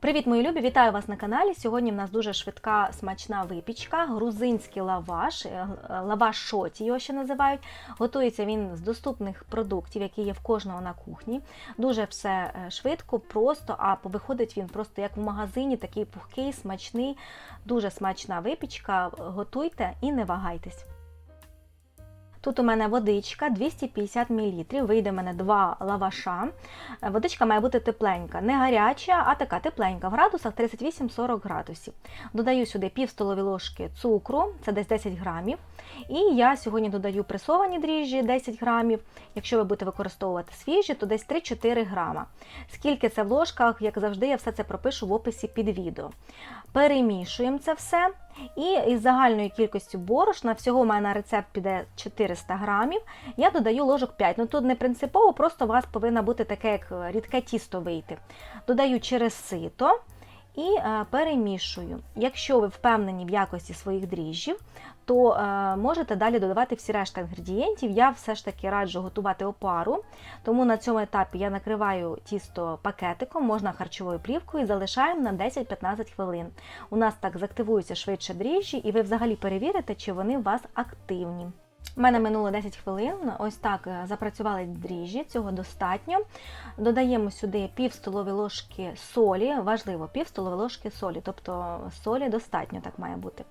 Привіт, мої любі! Вітаю вас на каналі. Сьогодні в нас дуже швидка смачна випічка, грузинський лаваш, е, лаваш шоті його ще називають. Готується він з доступних продуктів, які є в кожного на кухні. Дуже все е, швидко, просто, а виходить він просто як в магазині, такий пухкий, смачний, дуже смачна випічка. Готуйте і не вагайтесь. Тут у мене водичка 250 мл, вийде в мене два лаваша. Е, Водичка має бути тепленька, не гаряча, а така тепленька, в градусах 38-40 градусів. Додаю сюди пів столові ложки цукру, це десь 10 грамів. І я сьогодні додаю пресовані дріжджі 10 грамів. Якщо ви будете використовувати свіжі, то десь 3-4 грама. Скільки це в ложках, як завжди, я все це пропишу в описі під відео. Перемішуємо це все. І із загальною кількістю борошна, всього у мене на рецепт піде 400 грамів, я додаю ложок 5. Ну тут не принципово, просто у вас повинно бути таке, як рідке тісто вийти. Додаю через сито і е, перемішую. Якщо ви впевнені в якості своїх дріжджів, то е, можете далі додавати всі решта інгредієнтів. Я все ж таки раджу готувати опару, тому на цьому етапі я накриваю тісто пакетиком, можна харчовою плівкою і залишаємо на 10-15 хвилин. У нас так заактивуються швидше дріжджі, і ви взагалі перевірите, чи вони у вас активні. У мене минуло 10 хвилин. Ось так е, запрацювали дріжджі, цього достатньо. Додаємо сюди пів столові ложки солі. Важливо, пів столові ложки солі, тобто солі достатньо так має бути.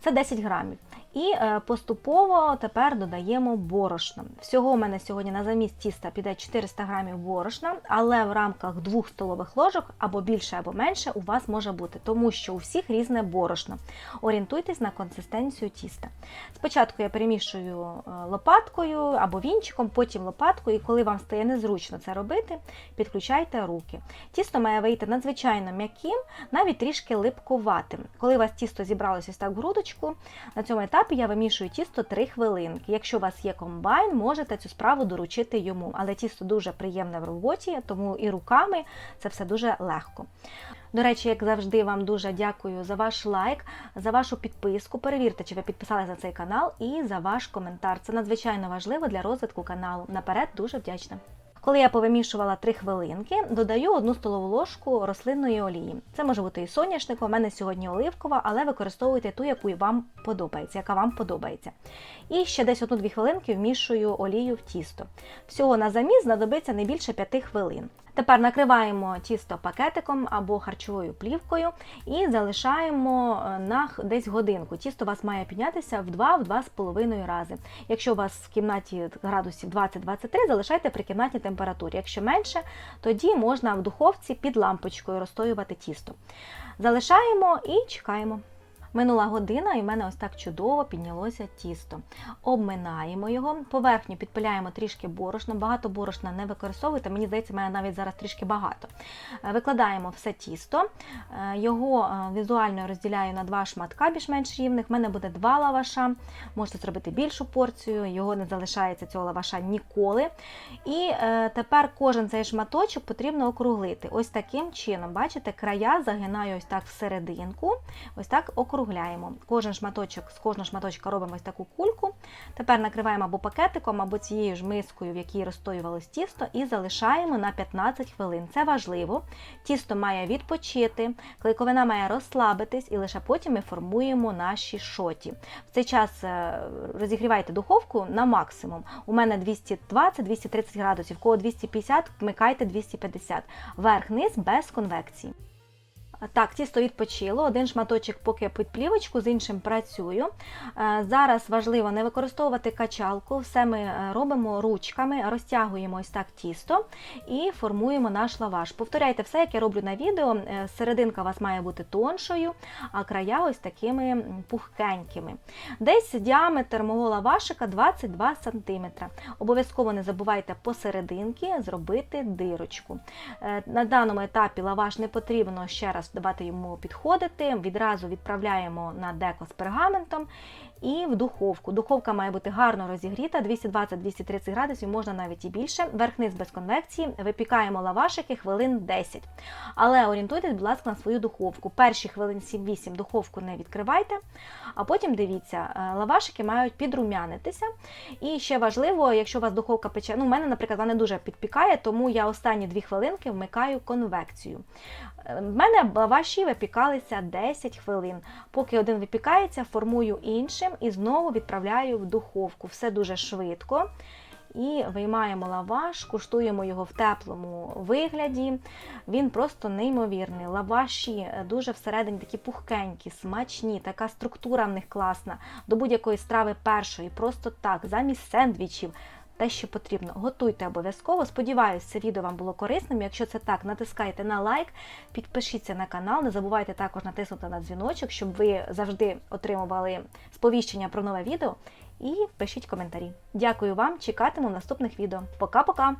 Це 10 грамів. І е, поступово тепер додаємо борошно. Всього у мене сьогодні на замість тіста піде 400 грамів борошна, але в рамках 2 столових ложок або більше, або менше у вас може бути, тому що у всіх різне борошно. Орієнтуйтесь на консистенцію тіста. Спочатку я перемішую е, лопаткою або вінчиком, потім лопаткою, і коли вам стає незручно це робити, підключайте руки. Тісто має вийти надзвичайно м'яким, навіть трішки липкуватим. Коли у вас тісто зібралося так в грудочку, на цьому етапі я вимішую тісто 3 хвилинки. Якщо у вас є комбайн, можете цю справу доручити йому. Але тісто дуже приємне в роботі, тому і руками це все дуже легко. До речі, як завжди, вам дуже дякую за ваш лайк, за вашу підписку. Перевірте, чи ви підписалися на цей канал, і за ваш коментар. Це надзвичайно важливо для розвитку каналу. Наперед дуже вдячна. Коли я повимішувала 3 хвилинки, додаю 1 столову ложку рослинної олії. Це може бути і соняшник, у мене сьогодні оливкова, але використовуйте ту, яку вам подобається, яка вам подобається. І ще десь 1-2 хвилинки вмішую олію в тісто. Всього на заміс знадобиться не більше 5 хвилин. Тепер накриваємо тісто пакетиком або харчовою плівкою і залишаємо е, на десь годинку. Тісто у вас має піднятися в 2-2,5 рази. Якщо у вас в кімнаті градусів 20-23, залишайте при кімнатній температурі. Якщо менше, тоді можна в духовці під лампочкою розстоювати тісто. Залишаємо і чекаємо. Минула година, і в мене ось так чудово піднялося тісто. Обминаємо його, поверхню підпиляємо трішки борошна, багато борошна не використовуйте, мені здається, мене навіть зараз трішки багато. Е, Викладаємо все тісто, е, його е, візуально розділяю на два шматка більш-менш рівних. В мене буде два лаваша, можете зробити більшу порцію, його не залишається цього лаваша ніколи. І тепер кожен цей шматочок потрібно округлити. Ось таким чином, бачите, края загинаю ось так всерединку, ось так округляємо. Кожен шматочок, з кожного шматочка робимо ось таку кульку. Тепер накриваємо або пакетиком, або цією ж мискою, в якій розстоювалось тісто, і залишаємо на 15 хвилин. Це важливо. Тісто має відпочити, клейковина має розслабитись, і лише потім ми формуємо наші шоті. В цей час е, розігрівайте духовку на максимум. У мене 220-230 градусів, кого 250, вмикайте 250. Верх-низ без конвекції. Так, тісто відпочило, один шматочок поки під плівочку, з іншим працюю. Е, Зараз важливо не використовувати качалку, все ми е, робимо ручками, розтягуємо ось так тісто і формуємо наш лаваш. Повторяйте все, як я роблю на відео. Е, Серединка у вас має бути тоншою, а края ось такими пухкенькими. Десь діаметр мого лавашика 22 см. Обов'язково не забувайте посерединки зробити дирочку. На даному етапі лаваш не потрібно ще раз давати йому підходити. Відразу відправляємо на деко з пергаментом і в духовку. Духовка має бути гарно розігріта, 220-230 градусів, можна навіть і більше. Верх-низ без конвекції. Випікаємо лавашики хвилин 10. Але орієнтуйтесь, будь ласка, на свою духовку. Перші хвилин 7-8 духовку не відкривайте, а потім дивіться, е, лавашики мають підрумянитися. І ще важливо, якщо у вас духовка пече, ну, у мене, наприклад, вона не дуже підпікає, тому я останні 2 хвилинки вмикаю конвекцію. Е, В мене лаваші випікалися 10 хвилин. Поки один випікається, формую іншим і знову відправляю в духовку. Все дуже швидко. І виймаємо лаваш, куштуємо його в теплому вигляді. Він просто неймовірний. Лаваші е, дуже всередині такі пухкенькі, смачні, така структура в них класна. До будь-якої страви першої, просто так, замість сендвічів. Те, що потрібно, готуйте обов'язково. Сподіваюсь, це відео вам було корисним. Якщо це так, натискайте на лайк, підпишіться на канал. Не забувайте також натиснути на дзвіночок, щоб ви завжди отримували сповіщення про нове відео. І пишіть коментарі. Дякую вам, чекатиму в наступних відео. Пока-пока!